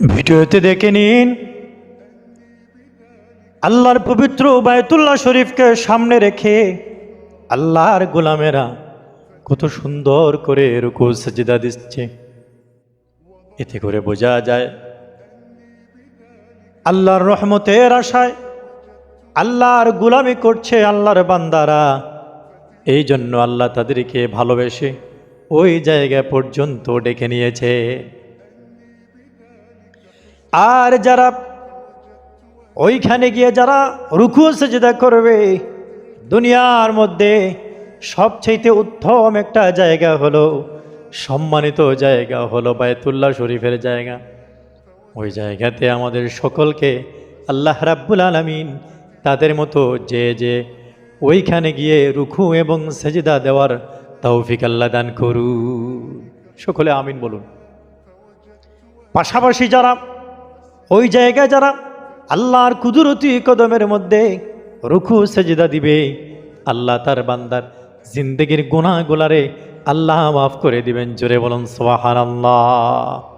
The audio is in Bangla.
ভিডিওতে দেখে নিন। আল্লাহর পবিত্র বায়তুল্লাহ শরীফকে সামনে রেখে আল্লাহর গোলামেরা কত সুন্দর করে রুকু, সাজিদা দিচ্ছে। এতে করে বোঝা যায়, আল্লাহর রহমতের আশায় আল্লাহর গোলামি করছে আল্লাহর বান্দারা। এই জন্য আল্লাহ তাদেরকে ভালোবেসে ওই জায়গা পর্যন্ত ডেকে নিয়েছে। আর যারা ওইখানে গিয়ে যারা রুকু সেজদা করবে, দুনিয়ার মধ্যে সবচেয়ে উত্তম একটা জায়গা হলো, সম্মানিত জায়গা হলো বায়তুল্লাহ শরীফের জায়গা। ওই জায়গাতে আমাদের সকলকে আল্লাহ রাব্বুল আলমিন তাদের মতো যে যে ওইখানে গিয়ে রুখু এবং সেজদা দেওয়ার তৌফিক আল্লাহ দান করু সকলে আমিন বলুন। পাশাপাশি যারা ওই জায়গায় যারা আল্লাহর কুদরতি কদমের মধ্যে রুখু, সেজদা দিবে, আল্লাহ তার বান্দার জিন্দগির গুণাগুলারে আল্লাহ মাফ করে দিবেন। জোরে বলুন সোহান আল্লাহ